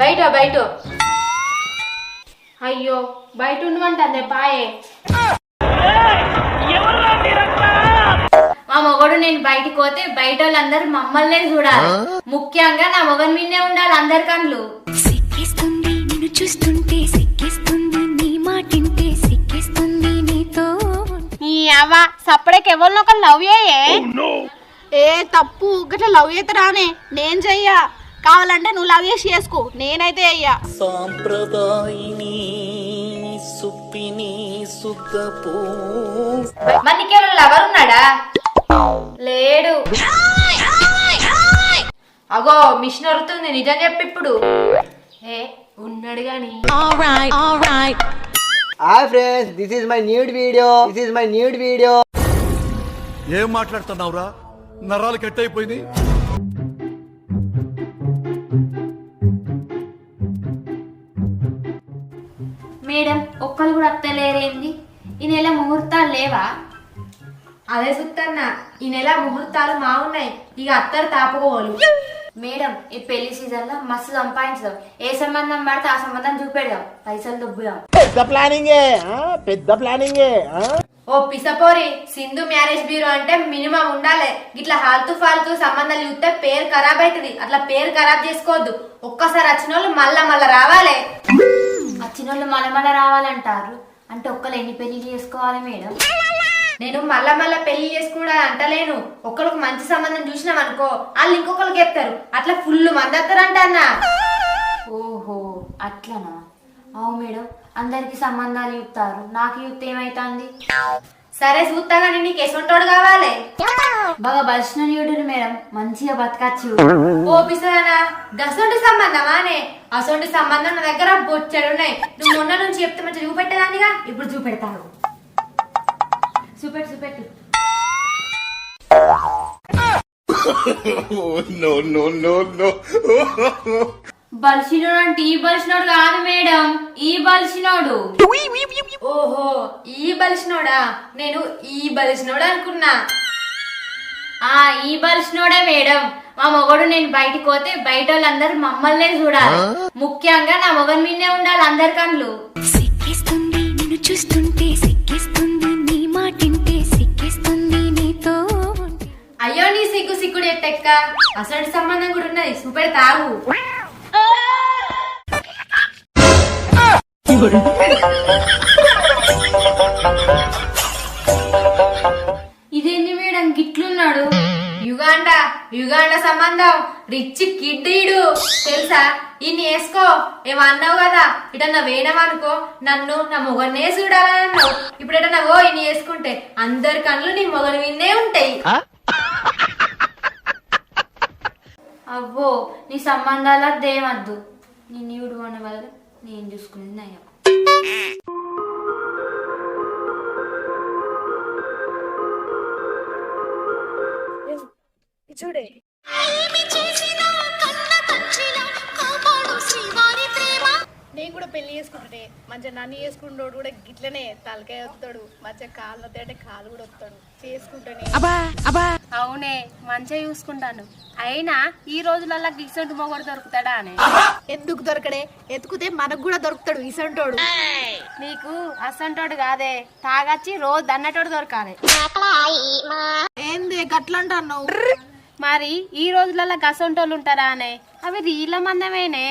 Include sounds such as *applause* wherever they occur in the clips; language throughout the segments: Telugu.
బయట బయట. అయ్యో బయట ఉండమంటే పాయే. మా మొగడు నేను బయటికి పోతే బయట వాళ్ళందరూ మమ్మల్నే చూడాలి. ముఖ్యంగా నా మొగన్ మీదే ఉండాలి అందరి కళ్ళు. సిక్కిస్తుంది నిన్ను చూస్తుంటే సిక్కిస్తుంది నీ మాటింటే సిక్కిస్తుంది నీతో. ఈ అవ్వ సప్పడకి ఎవరినో ఒక లవ్ చేయే? ఏ తప్పు గట్లా లవ్ చేతరానే. నేను చెయ్యా. కావాలంటే నువ్వు లవ్ చేసి చేసుకో. నేనైతే అయ్యా. సాంప్రదాయిని సుప్పిని నీకేమైనా లవర్ ఉన్నాడా? లేడు. అగో మిషన్ వరుతుంది నిజం చెప్పి ఇప్పుడు. ఏ ఉన్నాడు గాని. Hi friends this is my nude video this is my nude video ఏం మాట్లాడుతున్నావురా? నరాలు కట్ అయిపోయింది మేడం ఒక్కరు కూడా అత్తలేరేంది? ఈ నెల ముహూర్తాలు లేవా? అదే సుత్తన్న ఈ నెల ముహూర్తాలు మావున్నాయి. ఇక అత్తరు తాపుకోవాలి. మేడం ఈ పెళ్ళి సీజన్లో మస్తు సంపాదించదాం ఏ సంబంధం పడితే ఆ సంబంధం చూపెడదాం. పైసలు దుబ్బుదాం. పెద్ద ప్లానింగే పెద్ద ప్లానింగే ఓ పిసపోరి సింధు మ్యారేజ్ బ్యూరో అంటే మినిమం ఉండాలి. ఇట్లా హాల్తూ ఫాల్తూ సంబంధాలు చూస్తే పేరు ఖరాబ్ అవుతుంది అట్లా పేరు ఖరాబ్ చేసుకోవద్దు. ఒక్కసారి వచ్చిన వాళ్ళు మళ్ళా మళ్ళా రావాలి. వచ్చిన వాళ్ళు మళ్ళా మళ్ళా రావాలంటారు. అంటే ఒక్కరు ఎన్ని పెళ్ళి చేసుకోవాలి మేడం? నేను మళ్ళా మళ్ళా పెళ్ళి చేసుకున్నా అంటలేను. ఒక్కరికి మంచి సంబంధం చూసినాం అనుకో వాళ్ళు ఇంకొకరికి చెప్తారు. అట్లా ఫుల్ మంది వస్తారంట అన్న. ఓహో అట్లనా? అవు మేడం అందరికి సంబంధాలు చూస్తారు నాకు చూస్తే ఏమైతుంది? సరే చూస్తా కానీ నీకు ఎసొంటోడు కావాలి? బాగా బలిసిన మేడం. మంచిగా బతకచ్చు. ఓ పిసనా గసొంటి సంబంధమానే అసొంటి సంబంధం నా దగ్గర బొచ్చాడు ఉన్నాయి. నువ్వు మొన్న నుంచి చెప్తే మంచిగా చూపెట్టేదానిగా? ఇప్పుడు చూపెడతాను చూపెట్టు చూపెట్టు. *laughs* *laughs* బలిసినోడు అంటే ఈ బలిసినోడు కాదు మేడం. ఈ బలిసినోడు. ఓహో ఈ బలిసినోడా? నేను ఈ బలిసినోడు అనుకున్నా. ఆ ఈ బలిసినోడే మేడం. మా మొగడు నేను బయటికి పోతే బయట వాళ్ళందరూ మమ్మల్నే చూడాలి. ముఖ్యంగా నా మొగన్ మీదే ఉండాలి అందరి కళ్ళు. సిక్కిస్తుంది నిన్ను చూస్తుంటే సిక్కిస్తుంది నీ మాటింటే సిక్కిస్తుంది నీతో. అయ్యో నీ సిగ్గు సిగ్గుడు ఎట్టెక్క? అసలు సంబంధం కూడా ఉన్నది. సూపర్ తాగు ఇదేంది మేడం? గిట్లున్నాడు. యుగాండ యుగాండ సంబంధం. రిచ్ కిడ్డీడు తెలుసా? ఇన్ని వేసుకో. ఏమన్నావు కదా. ఇటన్నా వేయడమనుకో నన్ను నా మొగన్నే చూడాలని అన్నావు. ఇప్పుడు ఎటన్నా ఓ ఇన్ని వేసుకుంటే అందరి కళ్ళు నీ మొగని విన్నే ఉంటాయి. అవ్వో నీ సంబంధాల దేవద్దు. నీ నీవుడు అన్న బదులు నేను చూసుకుని నయం. నేను కూడా పెళ్ళి చేసుకుంటే మంచిగా నన్ను చేసుకుంటాడు కూడా గిట్లనే తలకాయ వస్తాడు మంచిగా కాళ్ళు వస్తాయి అంటే కాళ్ళు కూడా వస్తాడు చేసుకుంటానే. అవునే మంచిగా చూసుకుంటాను. అయినా ఈ రోజులల్లా గిసొంటి మొగడు దొరుకుతాడా అని. ఎందుకు దొరకడే? ఎత్తుకుతే మనకు కూడా దొరుకుతాడు ఇసంటోడు నీకు అసంటోడు కాదే. తాగచ్చి రోజు దన్నటోడు దొరకాలి. ఏంది గట్లంటున్నావు? మరి ఈ రోజులల్లా గసంటోళ్ళు ఉంటారా అనే? అవి రీల మందమేనే.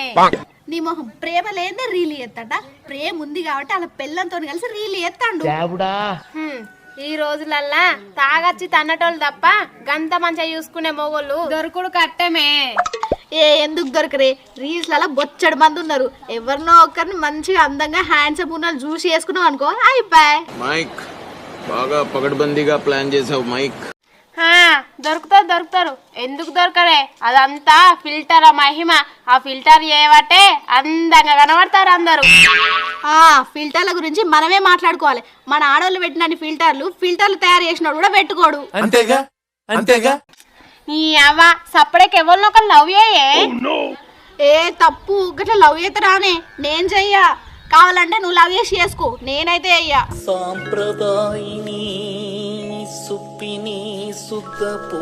నీ మొహం. ప్రేమ లేదా రీలు ఎత్తట ప్రేమ ఉంది కాబట్టి అలా పెళ్ళంతో కలిసి రీలు ఎత్తాడు ఈ రోజులల్లా తాగచ్చి తన్నటోళ్ళు తప్ప గంత మంచిగా చూసుకునే మొగోళ్ళు దొరుకుడు కట్టమే. ఏ ఎందుకు దొరకరే? రీల్స్లలో బొచ్చడు మంది ఉన్నారు. ఎవరినో ఒకరిని మంచిగా అందంగా హ్యాండ్సమ్ ఉన్న చూసి చేసుకున్నావు అనుకో అయిపోయి మైక్ బాగా పకడ్బందీగా ప్లాన్ చేసావు మైక్. దొరుకుతారు దొరుకుతారు. ఎందుకు దొరకరే అదంతా ఫిల్టర్ ఆ మహిమ. ఆ ఫిల్టర్ చేయబట్టే అందంగా కనబడతారు అందరూ. ఆ ఫిల్టర్ల గురించి మనమే మాట్లాడుకోవాలి. మన ఆడవాళ్ళు పెట్టిన ఫిల్టర్లు ఫిల్టర్లు తయారు చేసినోడు కూడా పెట్టుకోడు. అంతేగా? అంతేగా? ఈ అవ్వ సప్పడకి ఎవరినో ఒక లవ్ చేయే? ఏ తప్పు గట్లా లవ్ చేతరానే నేను చెయ్యా. కావాలంటే నువ్వు లవ్ చేసి చేసుకో. నేనైతే అయ్యా సాంప్రదాయిని సుద్దపూ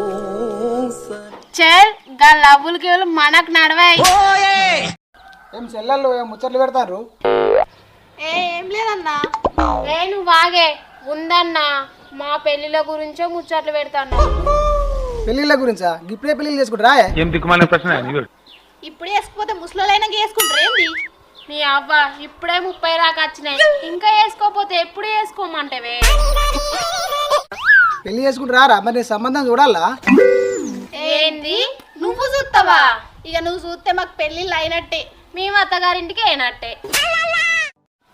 చల్గా లవ్వులకి ఎవరు మనకు నడవాయి. ఏం చెల్లెళ్ళు ఏం ముచ్చట్లు పెడతారు? ఏ ఏం లేదన్నా. ఏ నువ్వు వాగే ఉందన్నా మా పెళ్ళిల గురించో ముచ్చట్లు పెడతాను. పెళ్ళిళ్ళ గురించా? ఇప్పుడే పెళ్ళిళ్ళు చేసుకుంటారా? ఇప్పుడు వేసుకుపోతే ముసలోళ్ళైనా వేసుకుంటారు ఏంది? నీ అవ్వ ఇప్పుడే ముప్పై రాక వచ్చినాయి. ఇంకా వేసుకోపోతే ఎప్పుడు వేసుకోమంటవే? పెళ్ళి చేసుకుంటారా మరి నీ సంబంధం చూడాలా? ఏంది? నువ్వు చూస్తావా ఇక నువ్వు చూస్తే మాకు పెళ్ళిళ్ళు అయినట్టే. మేము అత్తగారింటికి అయినట్టే.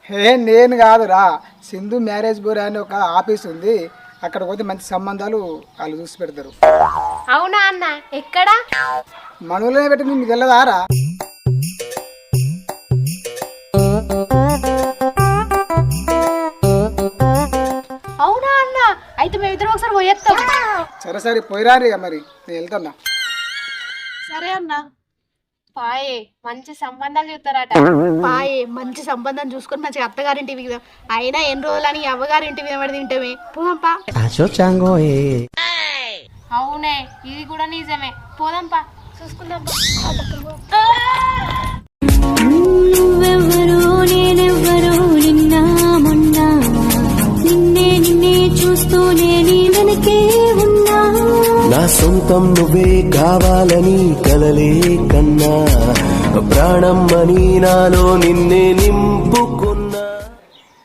హే నేను కాదురా. సింధు మ్యారేజ్ బ్యూరో అని ఒక ఆఫీస్ ఉంది. అక్కడ పోతే మంచి సంబంధాలు వాళ్ళు చూసి పెడతారు. అవునా అన్న? ఎక్కడా? మనలోనే పెట్టి మీకు వెళ్ళదారా అయితే మేమిద్దరం ఒకసారి పోయేస్తాం సరే సరే పోయిరారు మరి. నేను వెళ్తున్నా. సరే అన్న. పాయే మంచి సంబంధాలు చూస్తారట. పాయే మంచి సంబంధం చూసుకొని మంచిగా అత్తగారింటి మీద అయినా ఎన్ని రోజులని అవ్వగారింటి మీద పడి తింటామే. పోదాంపా. అవునే ఇది కూడా నిజమే. పోదాంపా. చూసుకుందాం చూస్తూనే నీ వెనకే ఉన్నా. నా సొంతం నువ్వే కావాలని కలలే కన్నా. ప్రాణం అని నాలో నిన్నే నింపుకున్నా.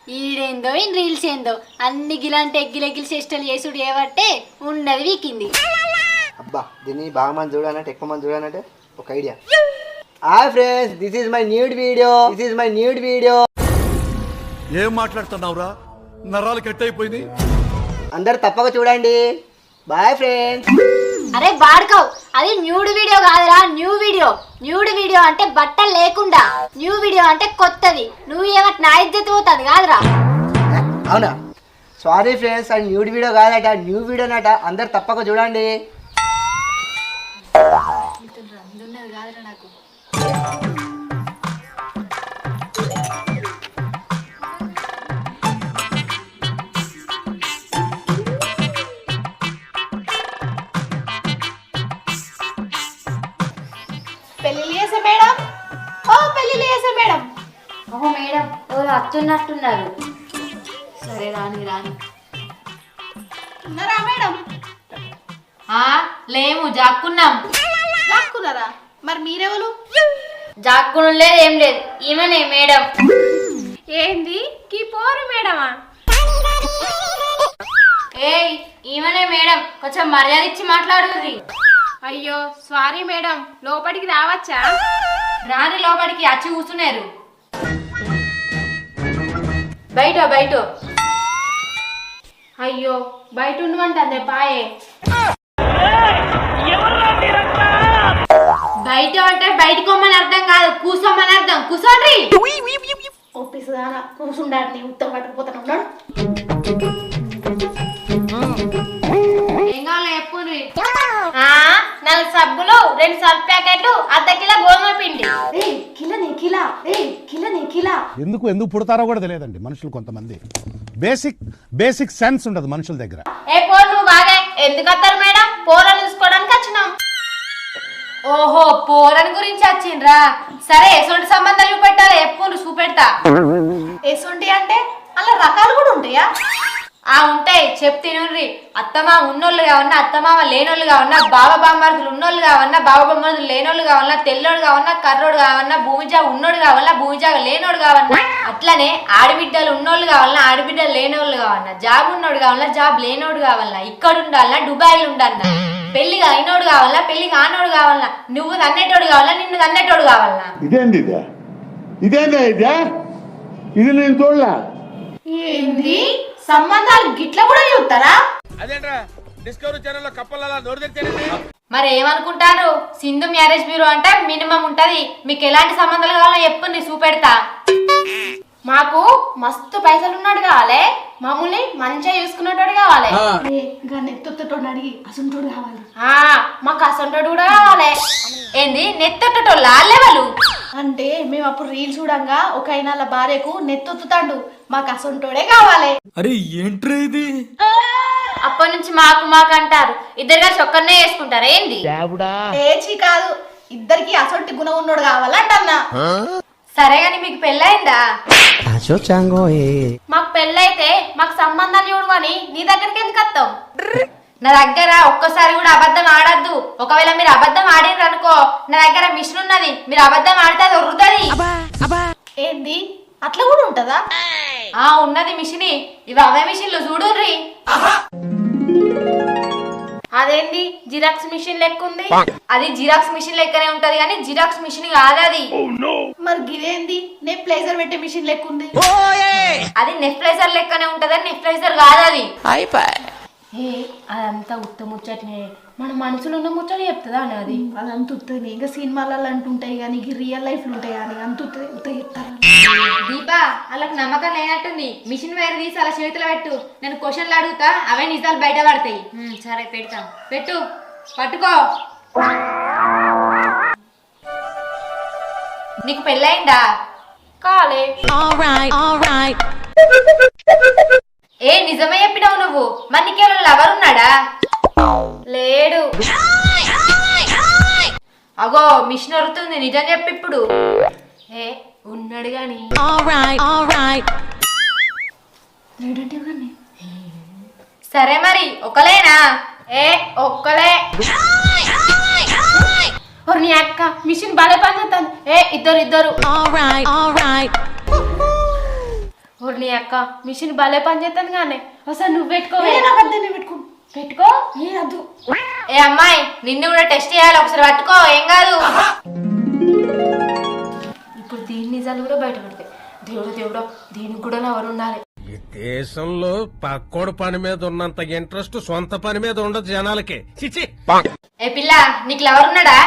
ఈడేందో ఈ రీల్స్ ఏందో? అన్ని గిలాంటి ఎగ్గిలెగ్గిలి చేష్టలు చేసుడు ఏవట్టే ఉన్నది వీకింది. అబ్బా దీన్ని బాగా మంది చూడాలంటే ఎక్కువ మంది చూడాలంటే ఒక idea. Hi friends this is my nude video this is my nude video ఏం మాట్లాడుతున్నావురా? నరాలు కట్ అయిపోయినాయి అందరు తప్పక చూడండి. బాయ్ ఫ్రెండ్స్ అరే బాడుకోవ్ అది న్యూడ్ వీడియో కాదురా న్యూ వీడియో. న్యూడ్ వీడియో అంటే బట్టలు లేకుండా న్యూ వీడియో అంటే కొత్తది. నువ్వు ఏమంటే నా పోతుంది కాదురా. అవునా? సారీ ఫ్రెండ్స్ అది న్యూడ్ వీడియో కాదట న్యూ వీడియోనట అందరు తప్పక చూడండి. పెళ్ళిళ్ళు మేడం. ఎవరు అత్తున్నట్టున్నారు. సరే రాని రాని. ఉన్నారా మేడం? లేము జాక్కున్నాం. లాక్కున్నారా మరి మీరెవరు? జాక్కును లేదు ఏం లేదు. ఈమెనే మేడం. ఏంది? కీ పోరు మేడమా? ఏయ్ ఈమెనే మేడం. కొంచెం మర్యాద ఇచ్చి మాట్లాడుర్రి. అయ్యో సారీ మేడం. లోపలికి రావచ్చా? రాని లోపలికి అచ్చి కూర్చున్నారు బయట బయట. అయ్యో బయట ఉండమంటే పాయే. బయట అంటే బయటకు పోమని అర్థం కాదు కూసోమని అర్థం. కూసోండి ఒప్పిస్తుందా? కూర్చుండాడు నీ ఉత్తరం పట్టుకుపోతాను ఉన్నాడు. ఏం కావాలి ఆ, నాలుగు సబ్బులు రెండు సర్ఫ్ ప్యాకెట్లు అర్ధ కిలో గోధుమ పిండి. ఏ కిలనే కిలా ఏ కిలనే కిలా ఎందుకు ఎందుకు పుడతారో కూడా తెలియదండి మనుషులు కొంతమంది. బేసిక్ బేసిక్ సెన్స్ ఉండదు మనుషుల దగ్గర. ఏ పోరు నువ్వు బాగా? ఎందుకు వస్తారు మేడం? పోరని చూసుకోవడానికి వచ్చినాం. ఓహో పోరని గురించి వచ్చిండ్రా? సరే ఎటువంటి సంబంధాలు చూపెట్టాలి. ఎప్పుడు చూపెడతా. ఎసుంటి అంటే అలా రకాలు కూడా ఉంటాయా? ఆ ఉంటాయి చెప్తే తినుర్రి. అత్తమామ ఉన్నోళ్ళు కావన్నా అత్తమామ లేనోళ్ళు కావన్నా బావ బామ్మర్దులు ఉన్నోళ్ళు కావన్నా బావ బామ్మర్దులు లేనోళ్ళు కావన్నా తెల్లోడు కావన్నా కర్రోడు కావన్నా భూమి జాగ ఉన్నోడు కావన్నా భూమి జాగ లేనోడు కావన్నా అట్లనే ఆడబిడ్డలు ఉన్నోళ్ళు కావాలన్నా ఆడబిడ్డలు లేనోళ్ళు కావన్నా జాబ్ ఉన్నోడు కావాలన్నా జాబ్ లేనోడు కావాలన్నా ఇక్కడ ఉండాలన్నా దుబాయ్లో ఉండాలన్నా పెళ్ళి అయినోడు కావాలన్నా పెళ్ళి కానోడు కావాలన్నా నువ్వు తన్నేటోడు కావాలన్నా నిన్ను తన్నేటోడు కావాలన్నా. ఇదేంది ఇదే? ఇదేందా ఇదే? ఇది నేను చూడలే. ఏంది? సంబంధాలు గిట్ల కూడా చూస్తారా అదేంట్రా? డిస్కవరీ నోరు మరి ఏమనుకుంటారు? సింధు మ్యారేజ్ బ్యూరో అంటే మినిమం ఉంటది. మీకు ఎలాంటి సంబంధాలు కావాలో చెప్పు నీ చూపెడతా. మాకు మస్తు పైసలు ఉన్నాడు కావాలి. మమ్మల్ని మంచిగా చూసుకునేటోడు కావాలి. అడిగి అసంటోడు కావాలి. ఆ, మాకు అసంటోడు కూడా కావాలి. ఏంది? నెత్తొట్టటోళ్ళ లెవెలు? అంటే మేము అప్పుడు రీల్ చూడంగా ఒక వాళ్ళ భార్యకు నెత్తొత్తుతాడు. మాకు అసంటోడే కావాలి. అరే ఏంట్రా ఇది? అప్పటి నుంచి మాకు మాకు అంటారు. ఇద్దరు కలిసి ఒక్కరినే చేసుకుంటారు ఏంది? ఏచి కాదు ఇద్దరికి అసొంటి గుణం ఉన్నోడు కావాలంటన్నా సరే గాని మీకు పెళ్ళయిందా? మాకు పెళ్ళైతే మాకు సంబంధాలు చూడు అని నీ దగ్గరికి ఎందుకు వస్తాం? నా దగ్గర ఒక్కసారి కూడా అబద్ధం ఆడద్దు. ఒకవేళ మీరు అబద్ధం ఆడినరు అనుకో నా దగ్గర మిషన్ ఉన్నది. మీరు అబద్ధం ఆడితే అది ఉరుతుంది ఏంది? అట్లా కూడా ఉంటుందా? ఆ ఉన్నది మిషన్. ఇవి అవే మిషన్లు చూడుర్రి. అదేంది? జిరాక్స్ మిషన్ లెక్క ఉంది? అది జిరాక్స్ మిషన్ లెక్కనే ఉంటది కానీ జిరాక్స్ మిషన్ కాదు అది. మరి గిదేంది? నే ప్లేజర్ పెట్టే మిషన్ లెక్క ఉంది. అది నెఫ్లైజర్ లెక్కనే ఉంటది నెఫ్లైజర్ కాదు అది. ఏ అదంతా ఉత్త ముచ్చట్లే మన మనసులో ఉన్న ముచ్చట చెప్తుందా అని అది? అది అంత ఉత్తది ఇంకా సినిమాలలో అంటుంటాయి కానీ రియల్ లైఫ్లో ఉంటాయి కానీ అంత ఉత్తది ఉత్త చెప్తారా. దీపా వాళ్ళకి నమ్మకం లేనట్టుంది. మిషన్ వైర్ తీసి అలా చేతిలో పెట్టు. నేను క్వశ్చన్లు అడుగుతా అవే నిజాలు బయట పడతాయి. సరే పెడతా. పెట్టు. పట్టుకో. నీకు పెళ్ళయిందా? కాలే. ఏ నిజమే చెప్పినావు నువ్వు? మరి నీకేమైనా లవర్ ఉన్నాడా? లేడు. అగో మిషన్ వరుతుంది నిజం చెప్పి ఇప్పుడు. ఏ ఉన్నాడు గాని. సరే మరి ఒకలేనా? ఏ ఒక్కలే. నీ అక్క మిషన్ బాగా పనిచేస్తాను ఏ ఇద్దరు ఇద్దరు. ఓరి నీ అక్క మిషన్ భలే పనిచేస్తాను కానీ ఒకసారి నువ్వు పెట్టుకో పెట్టుకో. పెట్టుకో? ఏ అద్దు ఏ అమ్మాయి నిన్ను కూడా టెస్ట్ చేయాలి ఒకసారి పట్టుకో ఏం కాదు. ఇప్పుడు దీని నిజాలు కూడా బయటపడతాయి దేవుడు దేవుడు దీనికి కూడా ఎవరు ఉండాలి? ఈ దేశంలో పక్కోడు పని మీద ఉన్నంత ఇంట్రెస్ట్ సొంత పని మీద ఉండదు జనాలకి. చిచి ఏ పిల్ల నీకు లవర్ ఉన్నాడా?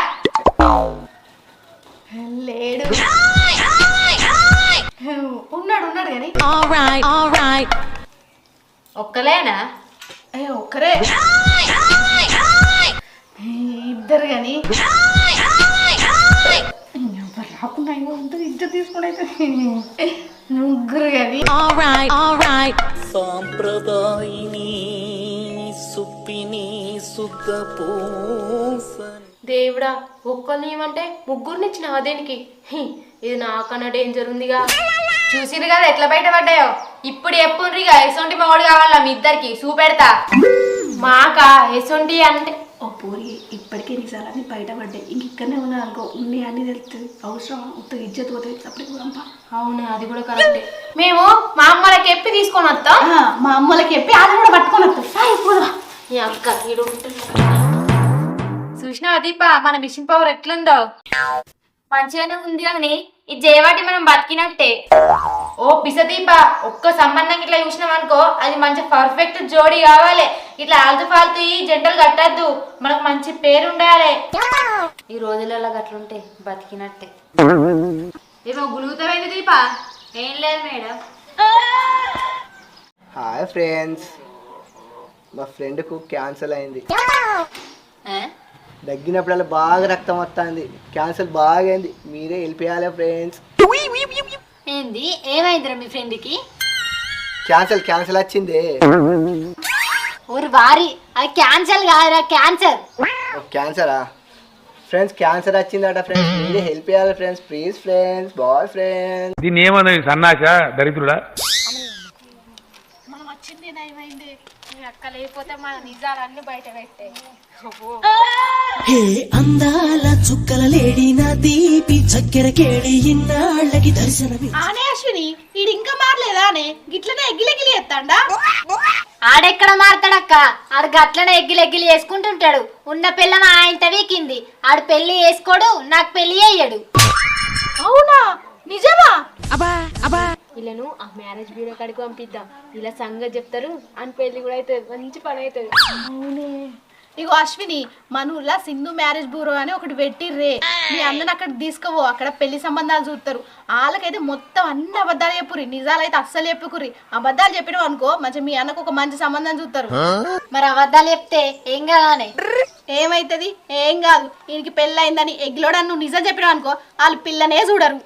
లేడు. ఉన్నాడు ఉన్నాడు కానీ. ఒక్కలేనా? ఏ ఒక్కరే. ఇద్దరు కానీ. రాకుండా ఇద్దరు తీసుకుని అయితే ముగ్గురు కానీ. సాంప్రదాయిని సుప్పిని దేవుడా ఒక్కరిని ఇవ్వమంటే ముగ్గురిని ఇచ్చిన దేనికి? హి, ఇది నాకన్నా డేంజర్ ఉందిగా. చూసిరు కదా ఎట్లా బయటపడ్డాయో? ఇప్పుడు ఎప్పుడుగా ఎసొంటి మగోడు కావాలా మీ ఇద్దరికి? చూపెడతా. మాకా? ఎసొంటి అంటే ఓ పూరి ఇప్పటికే నిజాలన్నీ బయటపడ్డాయి. ఇంక ఇక్కడనే ఉన్నా అనుకో ఉన్ని అన్ని తెలుస్తుంది అవసరం ఉత్త ఇజ్జత్ పోతుంది అప్పటికి పంప అవునా అది కూడా కరెక్టే. మేము మా అమ్మలకి ఎప్పి తీసుకొని వస్తాం మా అమ్మలకి చెప్పి అది కూడా పట్టుకొని వస్తాయి పోదా. ఈ అక్క. చూసినావా దీప? మన మిషన్ పవర్ ఎట్లుందో? మంచిగానే ఉంది కానీ ఇది చేయబట్టి మనం బతికినట్టే. ఓ పిసదీప ఒక్క సంబంధం ఇట్లా చూసినాం అనుకో అది మంచి పర్ఫెక్ట్ జోడి కావాలి. ఇట్లా ఆల్తు ఫాల్తు ఈ జంటలు కట్టద్దు. మనకు మంచి పేరు ఉండాలి ఈ రోజులలో గట్లుంటే బతికినట్టే. ఏమో గులుగుతామైంది దీప. ఏం లేదు మేడం. Hi friends. మా ఫ్రెండ్కు క్యాన్సర్ అయింది. దగ్గినప్పుడల్లా బాగా రక్తం వస్తుంది. క్యాన్సర్ బాగా అయింది మీరే వెళ్ళిపోయాలి ఫ్రెండ్స్. ఏంది? ఏమైందిరా మీ ఫ్రెండ్కి? క్యాన్సర్ క్యాన్సర్ వచ్చింది. ఊరు వారి. అది క్యాన్సర్ కాదురా క్యాన్సర్. క్యాన్సరా? ఫ్రెండ్స్ క్యాన్సర్ వచ్చిందట ఫ్రెండ్స్. మీరే హెల్ప్ చేయాలి friends. Please friends bye friends. దీన్ని ఏమన్నది సన్నాస దరిద్రుడా? మనం వచ్చింది మీ అక్క లేకపోతే మన నిజాలన్నీ బయట పెట్టే. హే అందాల చుక్కల లేడి నా దీపి చక్కెర కేడి ఇన్నాళ్ళకి దర్శనమి. ఆనే అశ్విని ఈడు ఇంకా మారలేదా అనే? గిట్లనే ఎగ్గిలెగ్గిలి ఎత్తాడా ఆడెక్కడ మారతాడక్క? ఆడు గట్లనే ఎగ్గిలు ఎగ్గిలు వేసుకుంటుంటాడు. ఉన్న పిల్లం ఆయనత వీకింది. ఆడు పెళ్ళి వేసుకోడు నాకు పెళ్ళి అయ్యాడు. అవునా? నిజమా? వీళ్ళను ఆ మ్యారేజ్ బ్యూరో కాడికి పంపిద్దాం. ఇలా సంగతి చెప్తారు అని పెళ్ళి కూడా అవుతుంది మంచి పని అవుతుంది. అవునే. ఇగో అశ్విని మన ఊర్లో సింధు మ్యారేజ్ బ్యూరో అని ఒకటి పెట్టిర్రే. మీ అందరిని అక్కడ తీసుకుపో అక్కడ పెళ్ళి సంబంధాలు చూస్తారు వాళ్ళకైతే మొత్తం అన్ని అబద్ధాలు చెప్పురి నిజాలైతే అస్సలు చెప్పుకురి అబద్ధాలు చెప్పినావు అనుకో మంచి మీ అన్నకు ఒక మంచి సంబంధం చూస్తారు మరి అబద్ధాలు చెప్తే ఏం కాదానే? ఏమైతుంది? ఏం కాదు. ఈయనకి పెళ్ళయిందని ఎగ్లోడని నువ్వు నిజం చెప్పినావు అనుకో వాళ్ళు పిల్లనే చూడరు.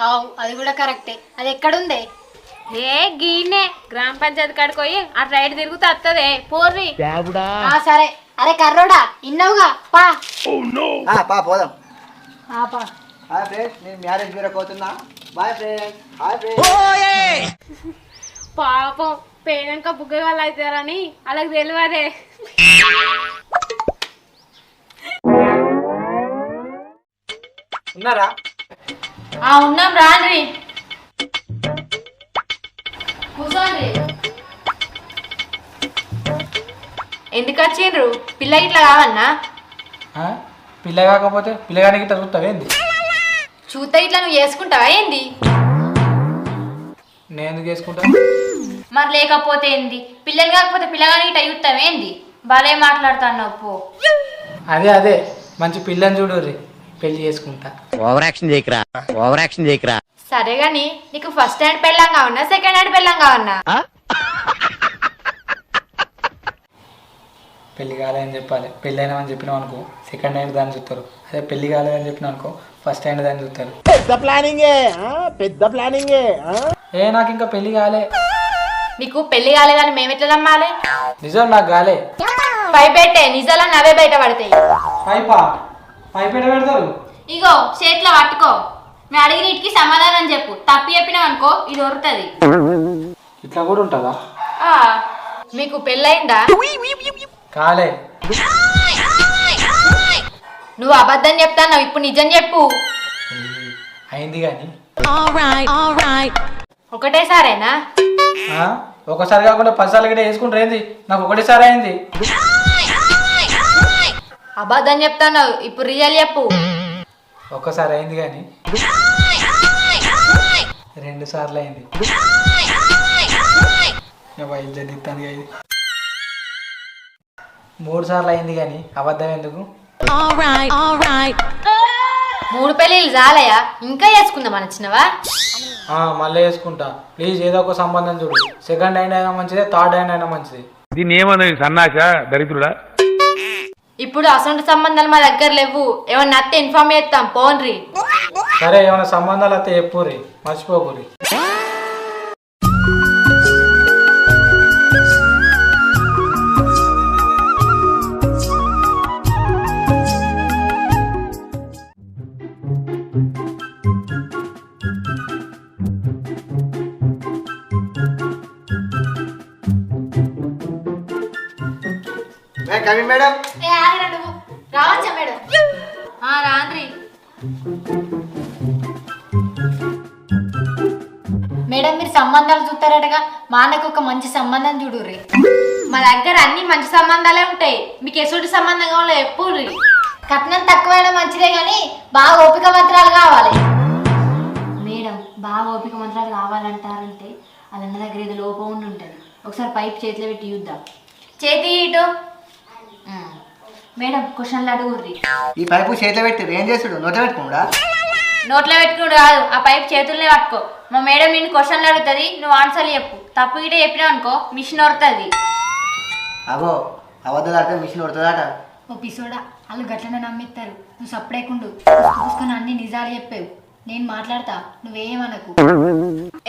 అవు అది కూడా కరెక్టే. అది ఎక్కడుందే? ఏ గీనే గ్రామ పంచాయతీ కాడికి పోయి అటు రైడ్ తిరుగుతూ వస్తుంది పోర్రి. ఆ, సరే. అరే కర్రోడా ఇన్నవుగా పా. పా పోదాం. హాయ్ ఫ్రెండ్స్ నేను మ్యారేజ్ బ్యూరో పోతున్నా బాయ్ ఫ్రెండ్స్ హాయ్ ఫ్రెండ్స్ పాపం పోయినాక బుగ్గగాళ్ళు అవుతారని అలాగ తెలియదే ఉన్నారా? ఆ ఉన్నాం రాండ్రి. కూర్చోండి ఎందుకు వచ్చిండ్రు? పిల్ల ఇట్లా కావన్నా? ఆ? పిల్ల కాకపోతే పిల్లగానికి ఇట్లా చూస్తావేంది చూస్తే ఇట్లా నువ్వు చేసుకుంటావా ఏంది? నేను ఎందుకు చేసుకుంటా? మరి లేకపోతే ఏంది? పిల్లలు కాకపోతే పిల్లగాని ఇట్లా చూస్తావా ఏంది? భలే మాట్లాడుతున్నావు పో. అదే అదే. మంచి పిల్లని చూడు పెళ్ళి చేసుకుంటా. ఓవర్ యాక్షన్ చేయకరా. ఓవర్ యాక్షన్ చేయకరా. సరే గాని నీకు ఫస్ట్ హ్యాండ్ పెళ్ళం కావన్నా సెకండ్ హ్యాండ్ పెళ్ళం కావన్నా? పెళ్ళి కాలేదని చెప్పాలి. పెళ్ళి అయినామని చెప్పినాం అనుకో సెకండ్ హ్యాండ్ దాన్ని చూస్తారు అదే పెళ్ళి కాలేదని చెప్పినా అనుకో ఫస్ట్ హ్యాండ్ దాన్ని చూస్తారు పెద్ద ప్లానింగే పెద్ద ప్లానింగే ఏ నాకు ఇంకా పెళ్ళి కాలే. నీకు పెళ్ళి కాలేదని మేమెట్లా నమ్మాలి? నిజం నాకు కాలే. పై పెట్టే నిజాలని అవే బయట పడతాయి. పైపా? పైప్ పెడతారు? ఇగో చేతిలో పట్టుకో. మేము అడిగిన ఇటుకి సమాధానం చెప్పు. తప్పు చెప్పినావు అనుకో ఇది దొరుకుతుంది ఇట్లా కూడా ఉంటుందా? మీకు పెళ్ళయిందా? కాలే. నువ్వు అబద్ధం చెప్తావు ఇప్పుడు నిజం చెప్పు. అయింది కానీ. ఒకటేసారేనా? ఆ? ఒకసారి కాకుండా పదిసార్లు కూడా వేసుకుంటారు ఏంది? నాకు ఒకటేసారి అయింది. అబద్ధం చెప్తావు ఇప్పుడు రియల్ చెప్పు. ఒక్కసారి అయింది కానీ. రెండు సార్లు అయింది. ఇస్తాను మూడు సార్లు అయింది కానీ అబద్ధం ఎందుకు? మూడు పెళ్ళిళ్ళు చాలయా ఇంకా చేసుకుందాం నచ్చినవా ఆ, మళ్ళీ వేసుకుంటా ప్లీజ్ ఏదో ఒక సంబంధం చూడు. సెకండ్ హ్యాండ్ అయినా మంచిదే థర్డ్ హ్యాండ్ అయినా మంచిది. దీన్ని ఏమన్నది సన్నాస దరిద్రుడా? ఇప్పుడు అసొంటి సంబంధాలు మా దగ్గర లేవు. ఏమన్నా అత్తే ఇన్ఫార్మ్ చేస్తాం పోన్రి. సరే ఏమైనా సంబంధాలు అయితే చెప్పుర్రి. మర్చిపోకుర్రి. Coming madam. రావచ్చా మేడం? ఆ రాండ్రి మేడం మీరు సంబంధాలు చూస్తారటగా మా అన్నకు ఒక మంచి సంబంధం చూడుర్రి. మా దగ్గర అన్ని మంచి సంబంధాలే ఉంటాయి. మీకు ఎటువంటి సంబంధం కావాలో ఎప్పుడు కట్నం తక్కువైనా మంచిదే కానీ బాగా ఓపిక మంత్రాలు కావాలి. మేడం బాగా ఓపిక మంత్రాలు కావాలంటారంటే అదన్న దగ్గర ఏదో లోపం ఉండి ఉంటుంది. ఒకసారి పైప్ చేతిలో పెట్టి చూద్దాం. చేతి ఇటు. మేడం క్వశ్చన్లు అడుగుర్రి. ఈ పైపు చేతిలో పెట్టి ఏం చేస్తాడు? నోట పెట్టుకుండా? నోట్లో పెట్టుకుడు కాదు ఆ పైప్ చేతుల్నే పట్టుకో. మా మేడం నిన్ను క్వశ్చన్లు అడుగుతుంది నువ్వు ఆన్సర్లు చెప్పు. తప్పు గిట్ట చెప్పినావు అనుకో మిషన్ అగో అబద్ధాలు ఆడితే మిషన్ కొడుతుందట ఓ పిసోడా వాళ్ళు గట్లనే నమ్మిస్తారు నువ్వు సప్పుడేకుండు. చూసుకొని అన్ని నిజాలు చెప్పావు. నేను మాట్లాడతా నువ్వేమనకు.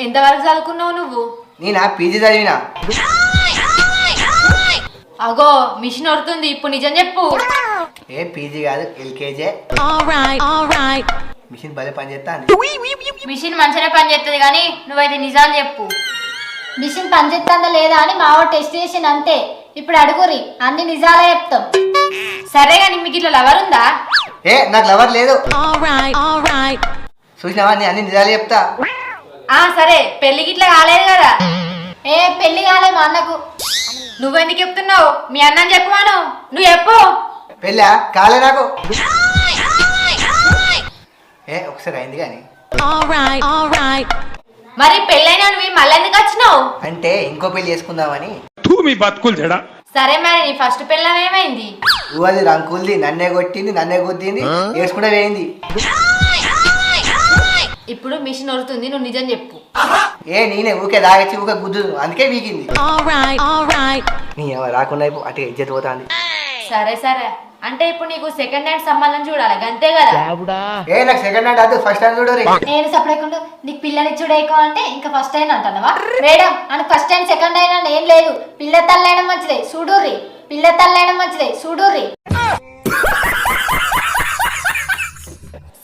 ఎంతవరకు చదువుకున్నావు నువ్వు? నేనా? పీజీ చదివినా? అగో మిషన్ వడుతుంది ఇప్పుడు నిజం చెప్పు. ఏ పీజీ కాదు ఎల్కేజే. మిషన్ భలే పని చేస్తా మిషన్ మంచిగానే పని చేస్తుంది కానీ నువ్వైతే నిజాలు చెప్పు. మిషన్ పనిచేస్తుందా లేదా అని మావ టెస్ట్ చేసింది అంతే. ఇప్పుడు అడుగురి అన్ని నిజాలే చెప్తాం. సరే కానీ మీకు ఇట్లా లవర్ ఉందా? ఏ నాకు లవర్ లేదు. చూసినావా నేను అన్ని నిజాలు చెప్తా. ఆ సరే పెళ్ళికి ఇట్లా కాలేదు కదా. ఏ పెళ్ళి కాలే మా అన్నకు. నువ్వెందుకు చెప్తున్నావు? మీ అన్నని చెప్పమాను. నువ్వు చెప్పు. పెళ్ళా? కాలే నాకు. ఏ ఒకసారి అయింది కానీ. మరి పెళ్ళైనా నువ్వు మళ్ళీ ఎందుకు వచ్చినావు? అంటే ఇంకో పెళ్ళి చేసుకుందామని. మీ బతుకులు చెడా. సరే మరి నీ ఫస్ట్ పెళ్ళం ఏమైంది అది రంకుల్ది నన్నే కొట్టింది నన్నే గుద్దింది ఏడ్చుకుంటే వేయింది ఇప్పుడు మిషన్ వరుతుంది నువ్వు నిజం చెప్పు. ఏ నేనే ఊకే దాగచ్చి ఊకే గుద్దు అందుకే వీగింది. నీ ఎవరు రాకుండా అయిపో అటు ఇజ్జత్ పోతాంది. సరే సరే. అంటే ఇప్పుడు నీకు సెకండ్ హ్యాండ్ సంబంధం చూడాలి గంతే కదా? ఏ నాకు సెకండ్ హ్యాండ్ అదు ఫస్ట్ హ్యాండ్ చూడరు నేను సపరేకుండా నీకు పిల్లని చూడేకో అంటే ఇంకా ఫస్ట్ అయినా అంటావా మేడం అని ఫస్ట్ హ్యాండ్ సెకండ్ అయినా ఏం లేదు. పిల్ల తల్లైన మంచిదే చూడుర్రి పిల్ల తల్లైన మంచిదే చూడుర్రి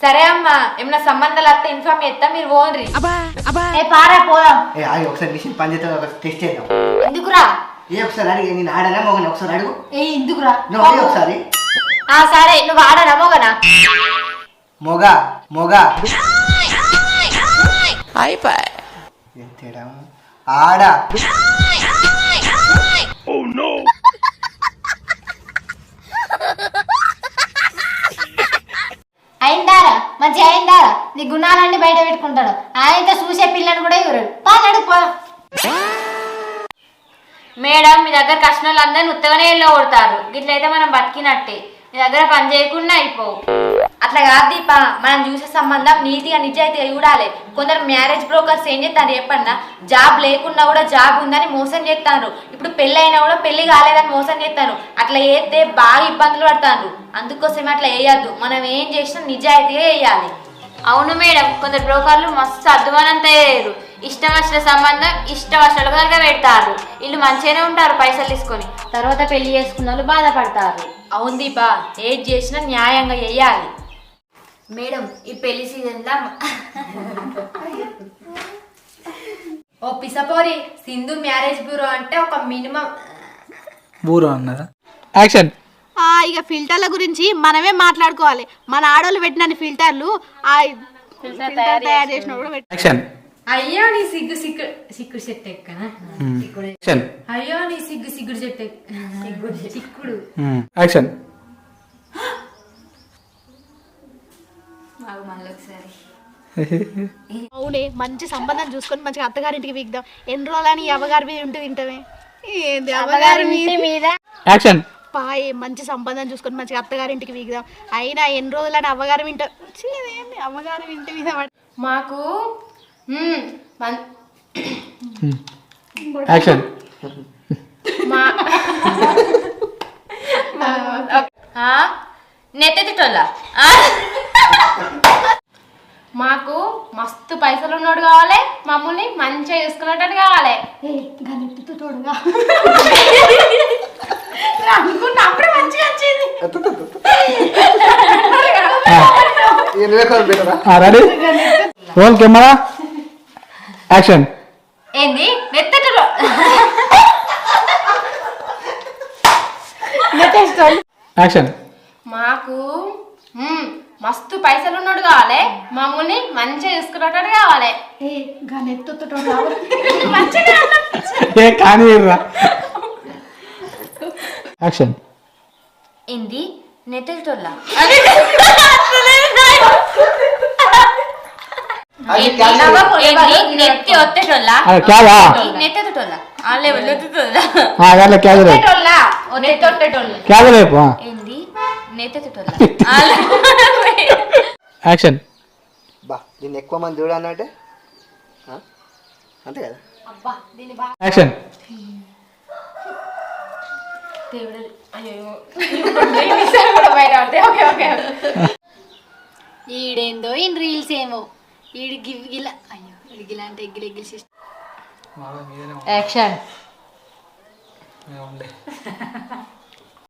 సరే అమ్మా ఏమన్నా సంబంధాలు వస్తే ఇన్ఫార్మ్ చేస్తా మీరు ఓన్రి ఏ పారా పోదాం ఏ ఆగి ఒకసారి మిషన్ పని చేస్తే ఒకసారి టెస్ట్ చేద్దాం. ఎందుకురా? ఏ ఒకసారి అడిగి నేను ఆడనా మగని? ఒకసారి అడుగు. ఏ ఎందుకురా? నువ్వు అడిగి ఒకసారి. ఆ సరే నువ్వు ఆడరా మోగనా? మొగ మొగ. తేడా? ఆడ. *laughs* మంచి అయిందా నీ గుణాలన్నీ బయట పెట్టుకుంటాడు. ఆయనతో చూసే పిల్లని కూడా ఇవ్వరు. పాలడు పో మేడం మీ దగ్గర కష్టాలు అందరిని ఉత్తగానే ఎల్లో కొడతారు. గిట్లయితే మనం బతికినట్టే. మీ దగ్గర పని చేయకుండా అయిపోవు. అట్లా కాదు దీప మనం చూసే సంబంధం నీతిగా నిజాయితీగా చూడాలి. కొందరు మ్యారేజ్ బ్రోకర్స్ ఏం చేస్తారు చెప్పన్నా? జాబ్ లేకున్నా కూడా జాబ్ ఉందని మోసం చేస్తారు. ఇప్పుడు పెళ్ళి అయినా కూడా పెళ్ళి కాలేదని మోసం చేస్తారు. అట్లా చేస్తే బాగా ఇబ్బందులు పడతారు. అందుకోసం అట్లా వేయద్దు మనం ఏం చేసినా నిజాయితీగా వేయాలి అవును మేడం. కొందరు బ్రోకర్లు మస్తు అద్దుమానంత వేయరు ఇష్టం వచ్చిన సంబంధం ఇష్టం వచ్చినట్టుగా పెడతారు. వీళ్ళు మంచిగానే ఉంటారు పైసలు తీసుకొని. తర్వాత పెళ్ళి చేసుకున్న వాళ్ళు బాధపడతారు. అవును దీపా. ఏది చేసినా న్యాయంగా వేయాలి మేడం ఈ పెళ్ళి సీజన్లో ఓ పిసపోరి సింధు మ్యారేజ్ బ్యూరో అంటే ఒక మినిమం ఊరు అన్నదా యాక్షన్. ఆ, ఇక ఫిల్టర్ల గురించి మనమే మాట్లాడుకోవాలి. మన ఆడోళ్ళు పెట్టిన ఫిల్టర్లు ఆ ఫిల్టర్ తయారు చేసిన కూడా పెట్టి. యాక్షన్. అయ్యో నీ సిగ్గు సిగ్గు సిగ్గుడు చెట్టు ఎక్కనా? అయ్యో నీ సిగ్గు సిగ్గుడు చెట్టు సిగ్గుడు. యాక్షన్. *gasps* అవునే మంచి సంబంధం చూసుకొని మంచిగా అత్తగారింటికి వీక్దాం. ఎన్ని రోజులని ఈ అవ్వగారి మీద ఉంటే తింటామే. ఏంది అవ్వగారి మీద? యాక్షన్. పాయే మంచి సంబంధం చూసుకొని మంచిగా అత్తగారింటికి వీక్దాం. అయినా ఎన్ని రోజులని అవ్వగారు వింట అవ్వగారు వింట మీద మాకు మన్- *laughs* యాక్షన్ నెత్తెత్తుటోళ్ళ మాకు మస్తు పైసలు ఉన్నోడు కావాలి మమ్మల్ని మంచిగా చూసుకునేటట్టు కావాలి. అనుకున్నప్పుడు మంచిగా వచ్చింది. ఎనిమిది కాదు బెటరా? రెడీ రోల్ కెమెరా యాక్షన్ ఏంది? నెత్తెట్టులో యాక్షన్ మాకు మస్తు పైసలు ఉన్నోడు కావాలి. మమ్మల్ని మంచిగా చూసుకునేటట్టు కావాలి. *laughs* మంచిగా ఏ కానీ యాక్షన్ ఏంది? నెత్తెట్టుటోళ్ళ నెత్తి ఒత్తేటోళ్ళ? అరే క్యాదా? యాక్షన్. బా దీన్ని ఎక్కువ మంది చూడనంటే ఆ? అంతే కదా? యాక్షన్. ఈడేందో ఈయన రీల్స్ ఏమో. ఈడు గివ్ గిల అయ్యో ఈడు గిల అంటే ఎగ్గిలు ఎగ్గిలి సిస్టమ్ యాక్షన్. *laughs*